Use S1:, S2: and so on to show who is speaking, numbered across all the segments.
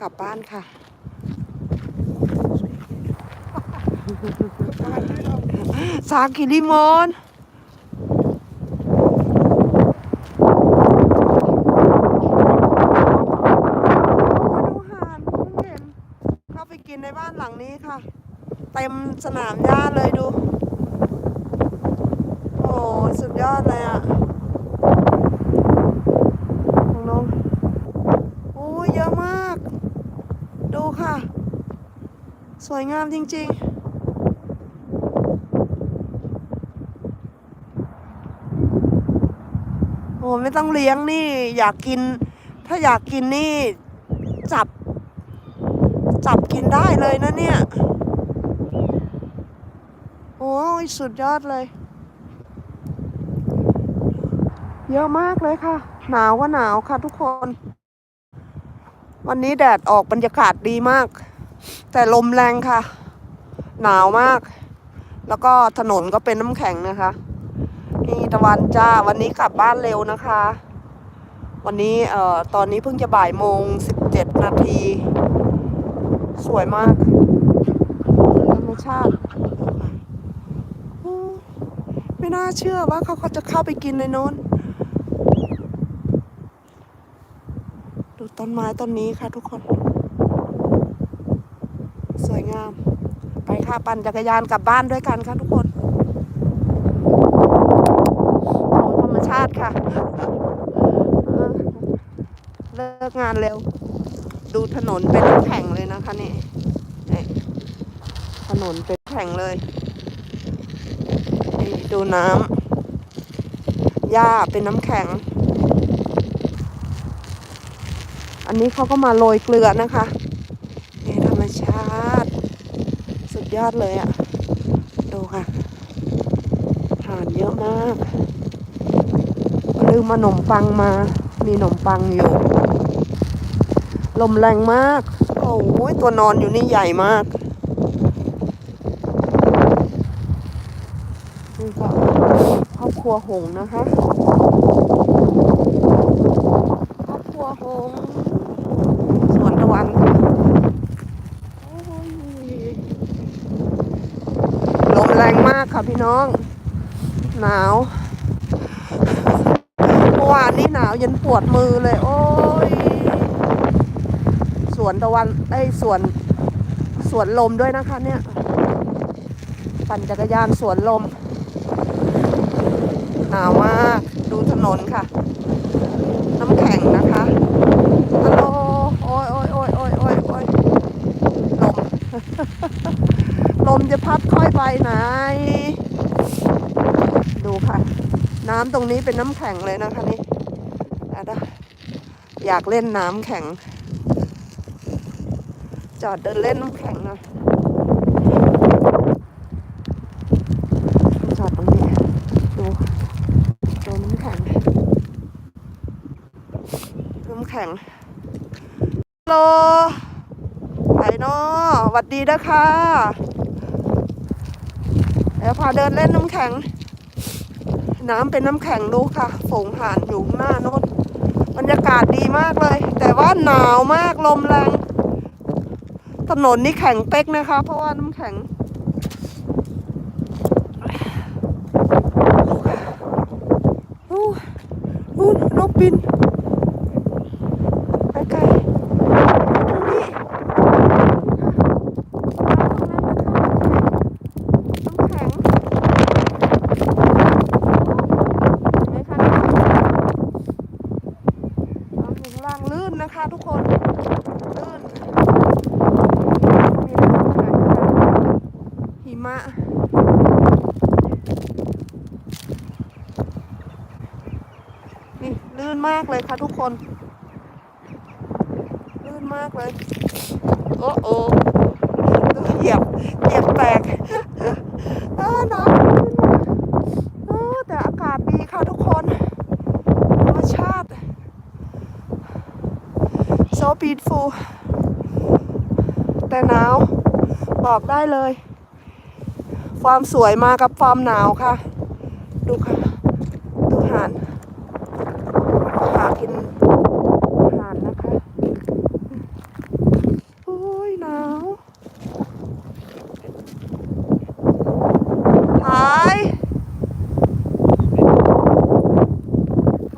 S1: กลับบ้านค่ะสากิริมอนเข้าไปกินในบ้านหลังนี้ค่ะ เต็มสนามหญ้าเลยดู โอ้สุดยอดเลยอะของน้องโอ้ยเยอะมาก ดูค่ะ สวยงามจริง ๆโอ้ไม่ต้องเลี้ยงนี่ อยากกิน ถ้าอยากกินนี่ จับ จับกินได้เลยนะเนี่ย โอ้ยสุดยอดเลย เยอะมากเลยค่ะ หนาวก็หนาวค่ะทุกคน วันนี้แดดออกบรรยากาศดีมาก แต่ลมแรงค่ะ หนาวมาก แล้วก็ถนนก็เป็นน้ำแข็งนะคะ นี่ตะวันจ้า วันนี้กลับบ้านเร็วนะคะ วันนี้เอ่อตอนนี้เพิ่งจะบ่ายโมงสิบเจ็ดนาที สวยมากธรรมชาติไม่น่าเชื่อว่าเขาเขาจะเข้าไปกินในโน้น ดูต้นไม้ต้นนี้ค่ะทุกคน งาม ไปค่ะปั่นจักรยานกลับบ้านด้วยกันค่ะทุกคนของธรรมชาติค่ะ เลิกงานเร็ว ดูถนนเป็นแข็งเลยนะคะนี่ถนนเป็นแข็งเลยดูน้ำหญ้าเป็นน้ำแข็ง อันนี้เขาก็มาโรยเกลือนะคะนี่ธรรมชาติ สุด ยอดเลยอะ่ะ ดูค่ะทานเยอะมาก ลืมมาขนมปังมา มีขนมปังอยู่ ลมแรงมาก โอ้ยตัวนอนอยู่นี่ใหญ่มากนี่ก็ครอบครัวหงนะคะ ครอบครัวหงส์สวนตะวันค่ะโอ้ยลมแรงมากค่ะ พี่น้อง หนาวเมื่อวานนี้หนาวเยันปวดมือเลย โอ้ยสวนตะวันไอ้สวนสวนลมด้วยนะคะ เนี่ย ปั่นจักรยานสวนลม หนาวมากดูถนนค่ะ น้ำแข็งนะคะฮัลโหลโอ้ยโอ้ยโอ้ยโอ้ยโอ้ยโอ้ยลม ลมจะพัดค่อยไปไหน ดูค่ะ น้ำตรงนี้เป็นน้ำแข็งเลยนะคะนี่อะได้อยากเล่นน้ำแข็ง จอดเดินเล่นน้ำแข็งหน่อยจอดตรงนี้ดูดูน้ำแข็งน้ำแข็งฮัลโหลไปเนาะหวัดดีนะคะ เดี๋ยวพาเดินเล่นน้ำแข็ง น้ำเป็นน้ำแข็งดูค่ะฝงห่านอยู่หน้าโน้นบรรยากาศดีมากเลย แต่ว่าหนาวมากลมแรง ถนนนี่แข็งเป๊กนะคะ เพราะว่าน้ำแข็ง อู้อู้นกบิน ไปไกลตรงนี้น้ำแข็งเห็นไหมคะน้ำอยู่ข้างล่างลื่นนะคะทุกคน ลื่น มีน้ำแข็งค่ะหิมะ นี่ลื่นมากเลยค่ะทุกคน ลื่นมากเลย โอ้โอ้ดูเหยียบเหยียบแตก เออหนาวลื่นมากเออแต่อากาศดีค่ะทุกคน ธรรมชาติ so beautiful แต่หนาว บอกได้เลย ความสวยมากับความหนาวค่ะ ดูค่ะ ดูหานหากินอาหารนะคะ หนาวหาย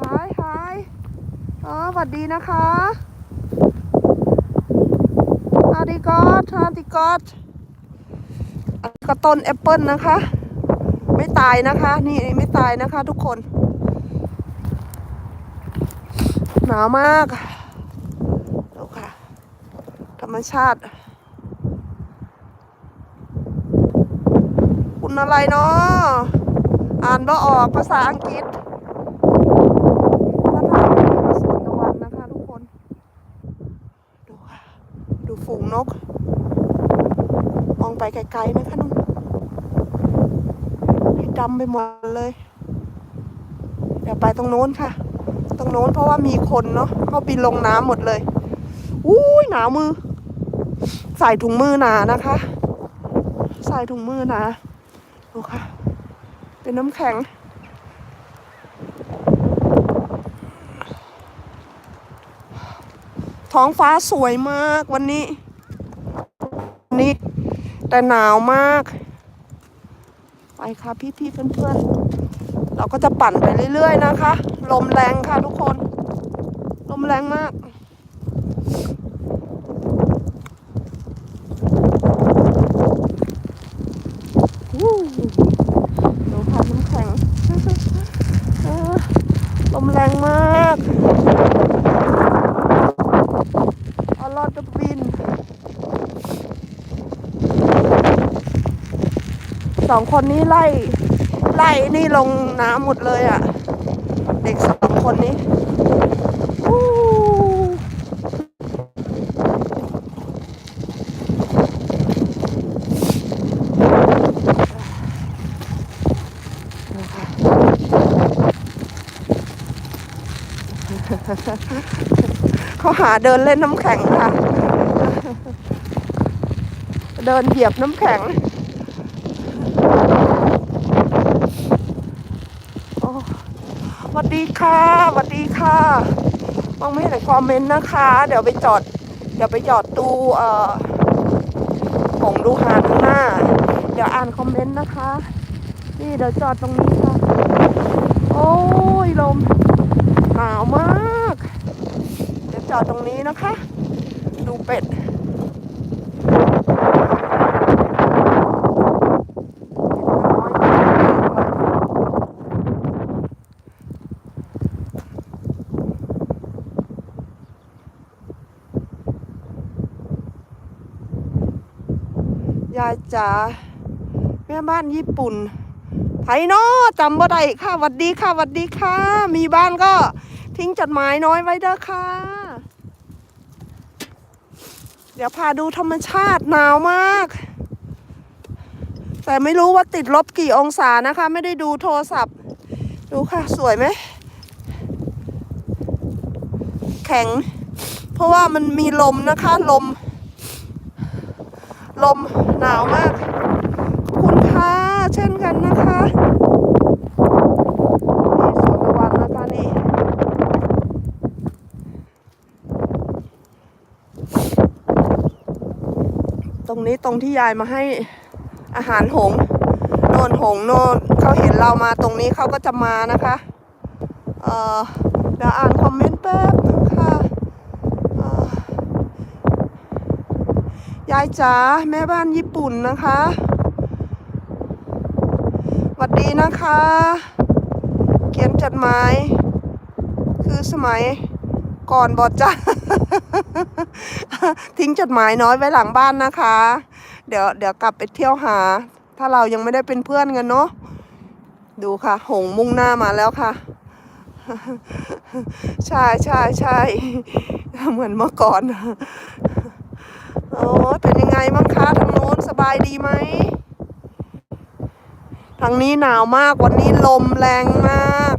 S1: หายหายอ๋อสวัสดีนะคะอาดิ กอดอาดิกอดอันนี้ก็ต้นแอปเปิลนะคะ ไม่ตายนะคะ นี่ไม่ตายนะคะ ทุกคน หนาวมากดูค่ะ ธรรมชาติ คุณอะไรเนาะอ่านบ่ออกภาษาอังกฤษถ้าทางนี้ก็สวนตะวันนะคะทุกคน ดูค่ะ ดู ฝูงนก มองไปไกลๆนะคะนุ่นให้ดำไปหมดเลย เดี๋ยวไปตรงโน้นค่ะ ตรงโน้นเพราะว่ามีคนเนาะเขาบินลงน้ำหมดเลยอุ้ยหนาวมือ ใส่ถุงมือหนานะคะ ใส่ถุงมือหนาดูค่ะ เป็นน้ำแข็ง ท้องฟ้าสวยมากวันนี้วันนี้แต่หนาวมาก ไปค่ะพี่ๆเพื่อนๆ เราก็จะปั่นไปเรื่อยๆนะคะ ลมแรงค่ะทุกคน ลมแรงมาก วู้ดูค่ะน้ำแข็ง เออลมแรงมากอลอดบิน สองคนนี้ไล่ไล่นี่ลงน้ำหมดเลยอะ่ะ เด็กสองคนนี้อู้เขาหาเดินเล่นน้ำแข็งค่ะ เดินเหยียบน้ำแข็ง โอ้ส วัสดีค่ะสวัสดีค่ะมองไม่เห็นคอมเมนต์นะคะ เดี๋ยวไปจอด เดี๋ยวไปจอดตูเอ่อผงดูหาดข้างหน้า เดี๋ยวอ่านคอมเมนต์นะคะ นี่เดี๋ยวจอดตรงนี้ค่ะ โอ้ยลมหนาวมาก เดี๋ยวจอดตรงนี้นะคะ ดูเป็ด ยายจ๋าแม่บ้านญี่ปุ่น ไทยเนาะจำบ่ได้ค่ะวัดดีค่ะวัดดีค่ะ มีบ้านก็ทิ้งจดหมายน้อยไว้เด้อค่ะ เดี๋ยวพาดูธรรมชาติหนาวมาก แต่ไม่รู้ว่าติดลบกี่องศานะคะ ไม่ได้ดูโทรศัพท์ ดูค่ะสวยไหม แข็ง เพราะว่ามันมีลมนะคะลม ลมหนาวมากขอบคุณค่ะเช่นกันนะคะนี่สวนตะวันนะคะนี่ตรงนี้ตรงที่ยายมาให้อาหารหงโนนหงโนนเขาเห็นเรามาตรงนี้เขาก็จะมานะคะ เอ่อเดี๋ยวอ่านคอมเมนต์แป๊บนึงค่ะเอ่อยายจ๋าแม่บ้านญี่ปุ่นนะคะสวัสดีนะคะ เขียนจดหมาย คือสมัยก่อนบอดจ้าทิ้งจดหมายน้อยไว้หลังบ้านนะคะ เดี๋ยวเดี๋ยวกลับไปเที่ยวหา ถ้าเรายังไม่ได้เป็นเพื่อนกันเนาะดูค่ะ หงมุ่งหน้ามาแล้วค่ะ ใช่ใช่ใช่เหมือนเมื่อก่อน โอ้เป็นยังไงบ้างคะทางโน้นสบายดีไหมทางนี้หนาวมากวันนี้ลมแรงมาก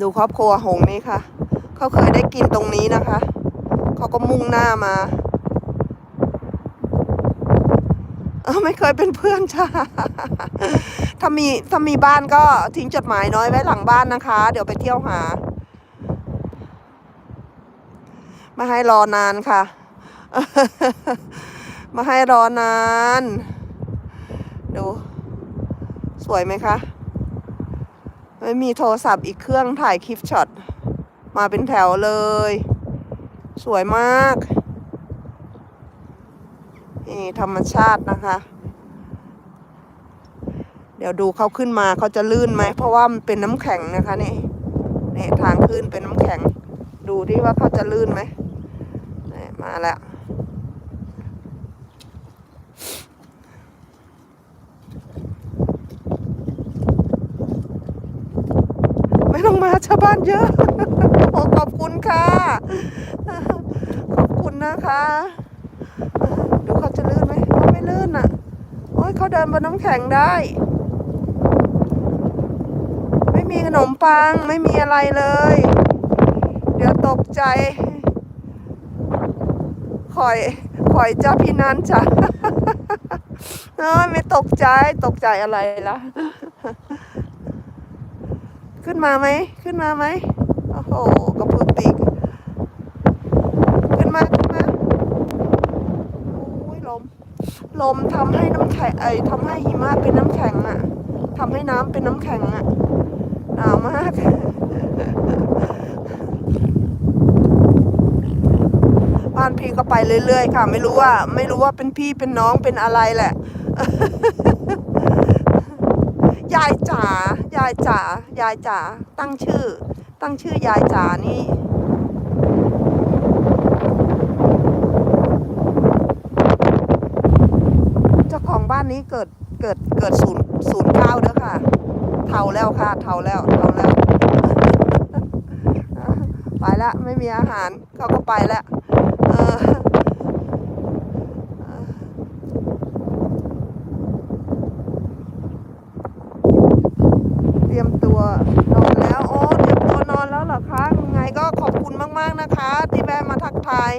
S1: ดูครอบครัวหงนี่ค่ะ เขาเคยได้กินตรงนี้นะคะ เขาก็มุ่งหน้ามาเอ้าไม่เคยเป็นเพื่อนจ้าถ้ามีถ้ามีบ้านก็ทิ้งจดหมายน้อยไว้หลังบ้านนะคะ เดี๋ยวไปเที่ยวหา มาให้รอนานค่ะ มาให้รอนาน ดู สวยไหมคะไม่มีโทรศัพท์อีกเครื่องถ่ายคลิปช็อต มาเป็นแถวเลย สวยมากนี่ธรรมชาตินะคะ เดี๋ยวดูเขาขึ้นมาเขาจะลื่นไหม เพราะว่ามันเป็นน้ำแข็งนะคะนี่นี่ทางขึ้นเป็นน้ำแข็ง ดูที่ว่าเขาจะลื่นไหม มาแล้ว ไม่ต้องมาชาวบ้านเยอะโอ้ขอบคุณค่ะ ขอบคุณนะคะ ดูเขาจะลื่นไหมไม่ลื่นอะ โอ้ยเขาเดินบนน้ำแข็งได้ ไม่มีขนมปังไม่มีอะไรเลย เดี๋ยวตกใจ อยคอยจ้าพี่นันจ้ะเอ้ยไม่ตกใจตกใจอะไรล่ะ ขึ้นมาไหม ขึ้นมาไหมโอ้โหกระพือปีกขึ้นมาขึ้นมาโอ้ยลม ลมทำให้น้ำแข็งไอ้ทำให้หิมะเป็นน้ำแข็งอะทำให้น้ำเป็นน้ำแข็งอะหนาวมาก บ้านพี่ก็ไปเรื่อย ๆ ค่ะ ไม่รู้ว่า ไม่รู้ว่าเป็นพี่เป็นน้องเป็นอะไรแหละ ยายจ๋ายายจ๋ายายจ๋าตั้งชื่อ ตั้งชื่อยายจ๋านี่เจ้าของบ้านนี้เกิดเกิดเกิดศูนย์ศูนย์เก้าเด้อค่ะ เท่าแล้วค่ะ เท่าแล้วเท่าแล้ว ไปละไม่มีอาหารเขาก็ไปแล้วเออเตัวนอนแล้วโอ้เตรียมตัวนอนแล้วเหรอคะยังไงก็ขอบคุณมากๆนะคะ ที่แวะมาทักทาย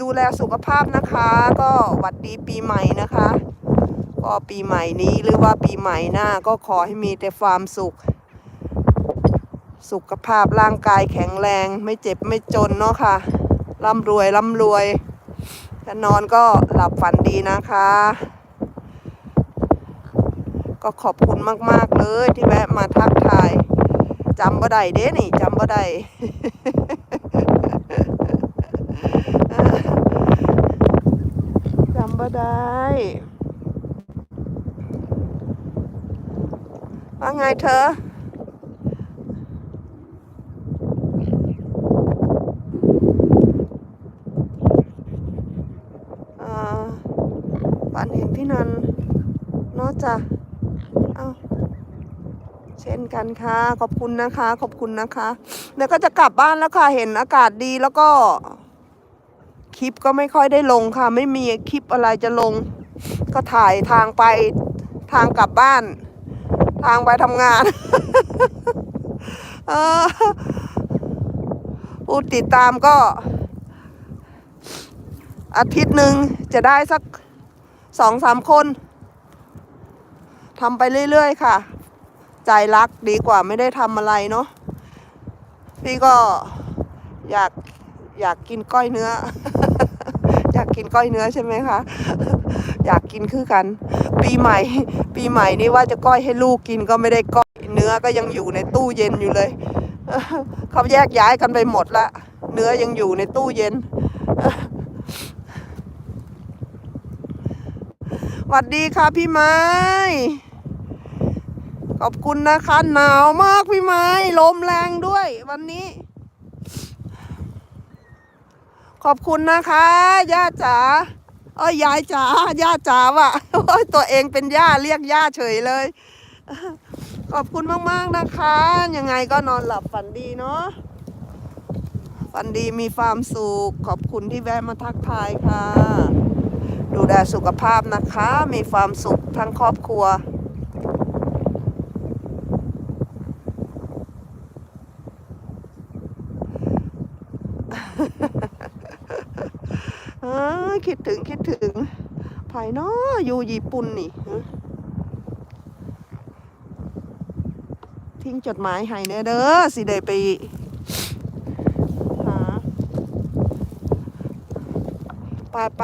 S1: ดูแลสุขภาพนะคะ ก็หวัดดีปีใหม่นะคะ ก็ปีใหม่นี้หรือว่าปีใหม่หน้าก็ขอให้มีแต่ความสุข สุขภาพร่างกายแข็งแรง ไม่เจ็บไม่จนเนาะค่ะร่ำรวยร่ำรวยจะนอนก็หลับฝันดีนะคะ ก็ขอบคุณมาก ๆ เลยที่แวะมาทักทายจำบ่ได้เด้นี่จำบ่ได้จำบ่ได้ว่าไงเธอาฝันเห็นพี่นันเนอะจ้ะเอาเช่ นกันค่ะ ขอบคุณนะคะ ขอบคุณนะคะเดี๋ยวก็จะกลับบ้านแล้วค่ะ เห็นอากาศดีแล้วก็ คลิปก็ไม่ค่อยได้ลงค่ะ ไม่มีคลิปอะไรจะลง ก็ถ่ายทางไปทางกลับบ้าน ทางไปทำงานออผู้ติดตามก็ อาทิตย์หนึ่งจะได้สักสองสามคนทำไปเรื่อย ๆ ค่ะ ใจรักดีกว่าไม่ได้ทำอะไรเนาะพี่ก็อยากอยากกินก้อยเนื้อ อยากกินก้อยเนื้อใช่ไหมคะ อยากกินคือกัน ปีใหม่ ปีใหม่นี่ว่าจะก้อยให้ลูกกินก็ไม่ได้ก้อยเนื้อก็ยังอยู่ในตู้เย็นอยู่เลยเขาแยกย้ายกันไปหมดละเนื้อยังอยู่ในตู้เย็นสวัสดีค่ะพี่ไม้ ขอบคุณนะคะ หนาวมากพี่ไม้ลมแรงด้วย วันนี้ ขอบคุณนะคะย่าจ๋าเอ้ยยายจ๋าย่าจ๋าว่ะโอ้ยตัวเองเป็นย่าเรียกย่าเฉยเลย ขอบคุณมากๆนะคะ ยังไงก็นอนหลับฝันดีเนาะฝันดีมีความสุขขอบคุณที่แวะมาทักทายค่ะ ดูแลสุขภาพนะคะ มีความสุขทั้งครอบครัว เอ้ ยคิดถึงคิดถึงภายเนาะอยู่ญี่ปุ่นนี่ทิ้งจดหมายให้เด้อเด้อสิได้ไปหาไปไป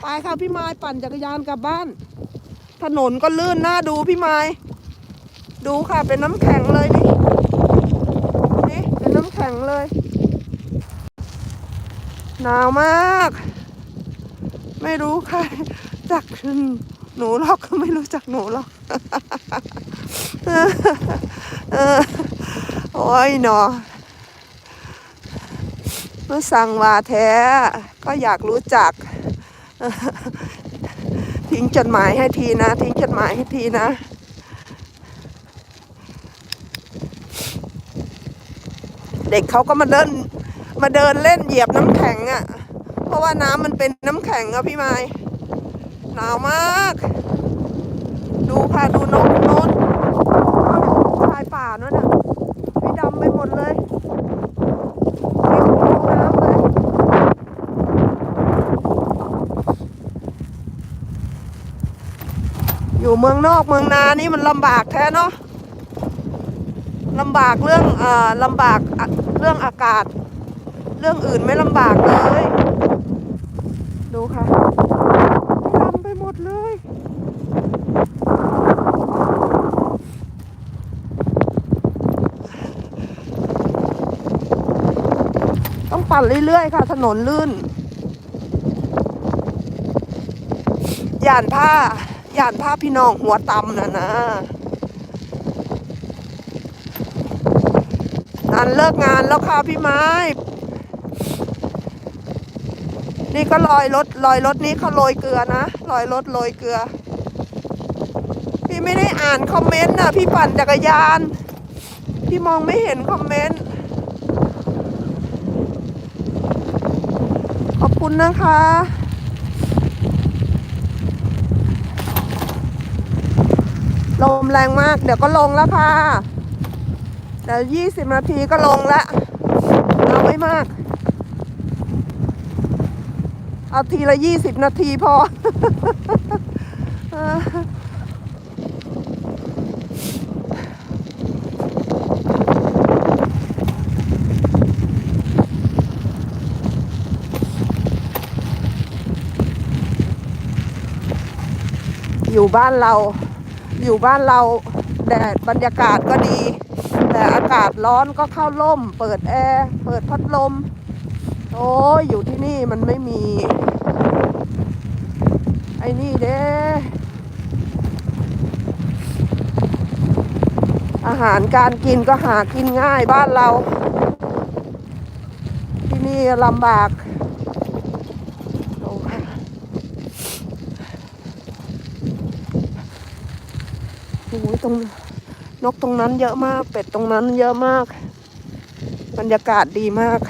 S1: ไปค่ะพี่ไม้ปั่นจักรยานกลับบ้าน ถนนก็ลื่นหน่าดูพี่ไม้ดูค่ะเป็นน้ำแข็งเลยนี่นี่เป็นน้ำแข็งเลย หนาวมาก ไม่รู้ใครจักหนูหรอกก็ไม่รู้จักหนูหรอกโอ้ยหนอเมื่อสั่งว่าแท้ ก็อยากรู้จัก ทิ้งจดหมายให้ทีนะ ทิ้งจดหมายให้ทีนะเด็กเขาก็มาเดินมาเดินเล่นเหยียบน้ำแข็งอะ่ะ เพราะว่าน้ำมันเป็นน้ำแข็งอะพี่ไม้หนาวมาก ดูค่ะดูนกโน้นชายป่านั่นน่ะพี่ดำไปหมดเลยมท้องน้ำเลยอยู่เมืองนอกเมืองนานี่มันลำบากแท้เนาะลำบากเรื่องเอ่อลำบากเรื่องอากาศ เรื่องอื่นไม่ลำบากเลย ค่ะดำไปหมดเลยต้องปั่นเรื่อยๆค่ะ ถนนลื่นย่านผ้าย่านผ้าพี่น้องหัวตำนะนะนันเลิกงานแล้วค่ะพี่ไม้ นี่ก็ลอยรถลอยรถนี้เขาโรยเกลือนะลอยรถโรยเกลือ พี่ไม่ได้อ่านคอมเมนต์นะพี่ปั่นจักรยาน พี่มองไม่เห็นคอมเมนต์ขอบคุณนะคะลมแรงมาก เดี๋ยวก็ลงแล้วค่ะ เดี๋ยวยี่สิบนาทีก็ลงแล้ว เอาไม่มาก เอาทีละยี่สิบนาทีพอเอออยู่บ้านเรา อยู่บ้านเราแดดบรรยากาศก็ดี แต่อากาศร้อนก็เข้าร่ม เปิดแอร์ เปิดพัดลม โอ้ยอยู่ที่นี่มันไม่มี ไอ้นี่เด้ อาหารการกินก็หากินง่ายบ้านเรา ที่นี่ลำบากโอ้ยตรงนกตรงนั้นเยอะมาก เป็ดตรงนั้นเยอะมาก บรรยากาศดีมาก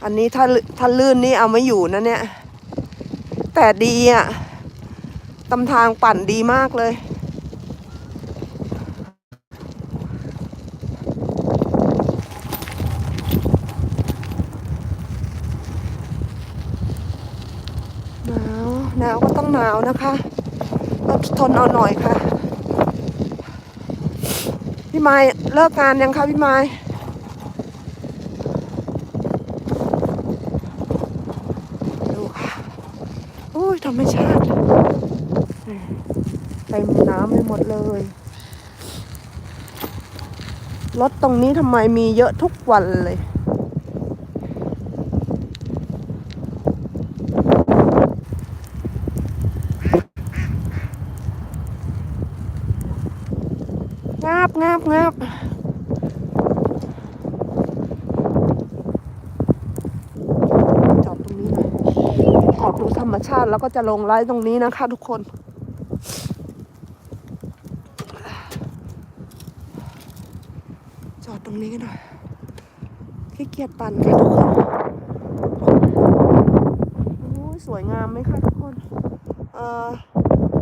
S1: อั นนี้ถ้าถ้าลื่นนี่เอาไม่อยู่นะเนี่ย แต่ดีอะตำทางปั่นดีมากเลย หนาวหนาวก็ต้องหนาวนะคะอดทนเอาหน่อยค่ะ พี่ไม้เลิกงานยังคะพี่ไม้ดูค่ะอุ้ยธ รรมชาติเต็มน้ำไปหมดเลย รถตรงนี้ทำไมมีเยอะทุกวันเลยงาบงาบงาบจอดตรงนี้หน่อยออกดูธรรมชาติ แล้วก็จะลงไลฟ์ตรงนี้นะคะทุกคนจอดตรงนี้กันหน่อยขี้เกียจปั่นค่ะทุกคนโอ้ยสวยงามไหมคะทุกคน เอ่อ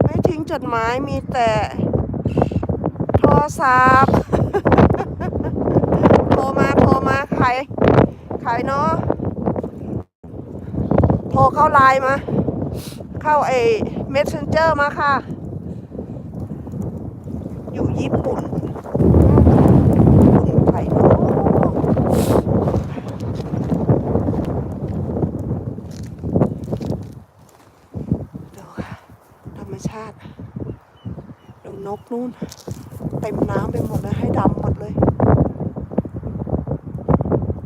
S1: ไม่ทิ้งจดหมายมีแต่โทรศัพท์โทรมาโทรมาใครใครเนาะโทรเข้าไลน์มา เข้าไอ้ messenger มาค่ะ อยู่ญี่ปุ่นไผ่ดูค่ธรรมชาตินกนู่น เต็มน้ำไปหมดเลยให้ดำหมดเลย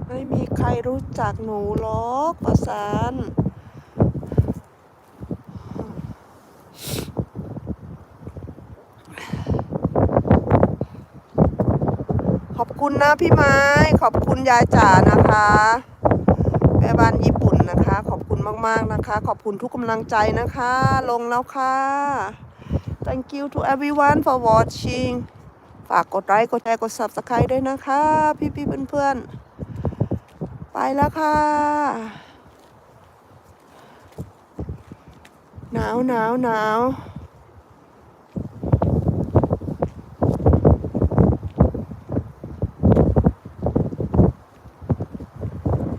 S1: ไม่มีใครรู้จักหนูหรอกประสาน คุณนะพี่ไม้ ขอบคุณยายจ๋านะคะแม่บ้านญี่ปุ่นนะคะ ขอบคุณมากๆนะคะ ขอบคุณทุกกำลังใจนะคะ ลงแล้วค่ะ thank you to everyone for watching ฝากกดไลค์กดแชร์กด subscribe ด้วยนะคะ พี่ๆเพื่อนๆ ไปแล้วค่ะ หนาวหนาวหนาว